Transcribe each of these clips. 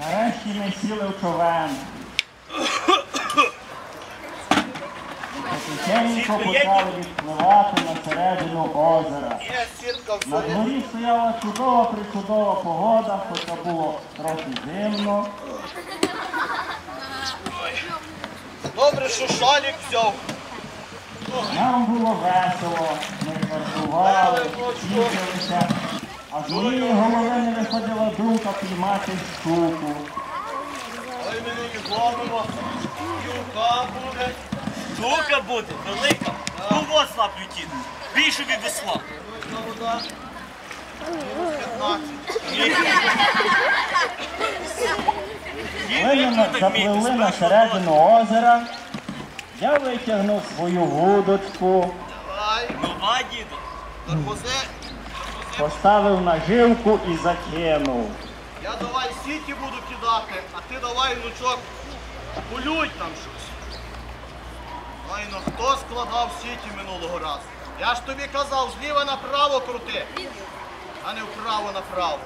Нарешті ми сіли в човен. Потихеньку почали відпливати на середину озера. На дворі стояла чудова причудова погода, хоча було трохи зимно. Добре, що шалік взяв. Нам було весело, ми жартували, тішилися, з моєї голови не виходила думка піймати щуку. Ой, ми її зловимо. Юка буде. Штука буде, велика. Ну вот слаплю тіт. Більше від весла. Велика вода. Мінус 15. Коли ми на- заплили на середину озера, я витягнув свою вудочку, Давай, Нова діду. тормози. Поставив наживку і закинув. Я давай сіті буду кидати, а ти давай, внучок, полюй там щось. Ой, ну хто складав сіті минулого разу? Я ж тобі казав, зліва направо крути, а не вправо направо.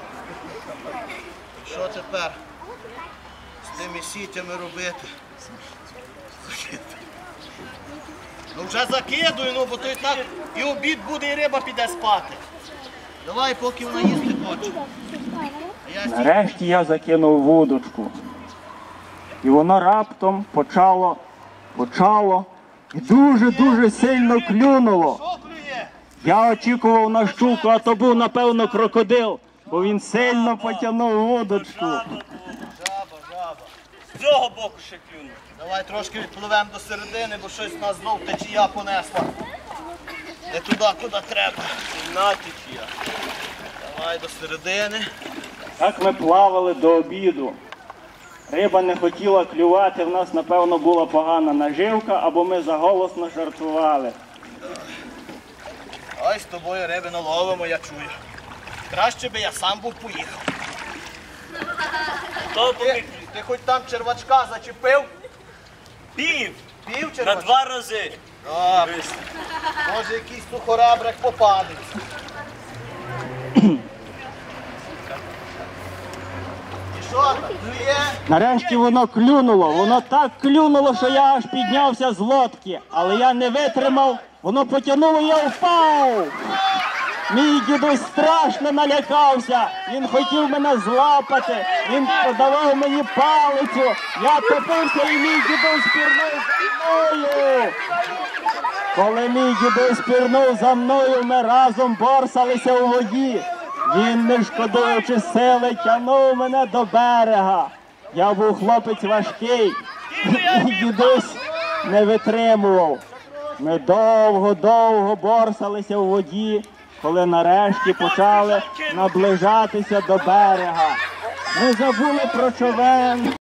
Що тепер з тими сітями робити? Ну вже закидуй, ну бо то і так і обід буде, і риба піде спати. Давай, поки вона їсти хоче. Нарешті я закинув вудочку. І воно раптом почало, почало і дуже-дуже сильно клюнуло. Я очікував на щуку, а то був, напевно, крокодил, бо він сильно потягнув вудочку. Жаба, жаба. З цього боку ще клюну. Давай трошки відпливемо до середини, бо щось нас знов течія понесла. Не туди, куди треба. На течія. Давай до середини. Так ми плавали до обіду. Риба не хотіла клювати, в нас, напевно, була погана наживка, або ми заголосно жартували. Ой, з тобою риби наловимо, я чую. Краще би я сам був поїхав. Ти, побіг. ти хоч там червачка зачепив? Пів. Пів червачка? На два рази. Добре. Може якийсь сухорабрик попадеться. І що там? Клює? Нарешті воно клюнуло. Воно так клюнуло, що я аж піднявся з лодки. Але я не витримав, воно потягнуло, я впав. Мій дідусь страшно налякався. Він хотів мене злапати. Він подавав мені палицю. Я топився і мій дідусь пірнув за мною. Коли мій дідусь пірнув за мною, ми разом борсалися у воді. Він, не шкодуючи сили, тягнув мене до берега. Я був хлопець важкий, і дідусь не витримував. Ми довго-довго борсалися у воді, коли нарешті почали наближатися до берега. Ми забули про човен.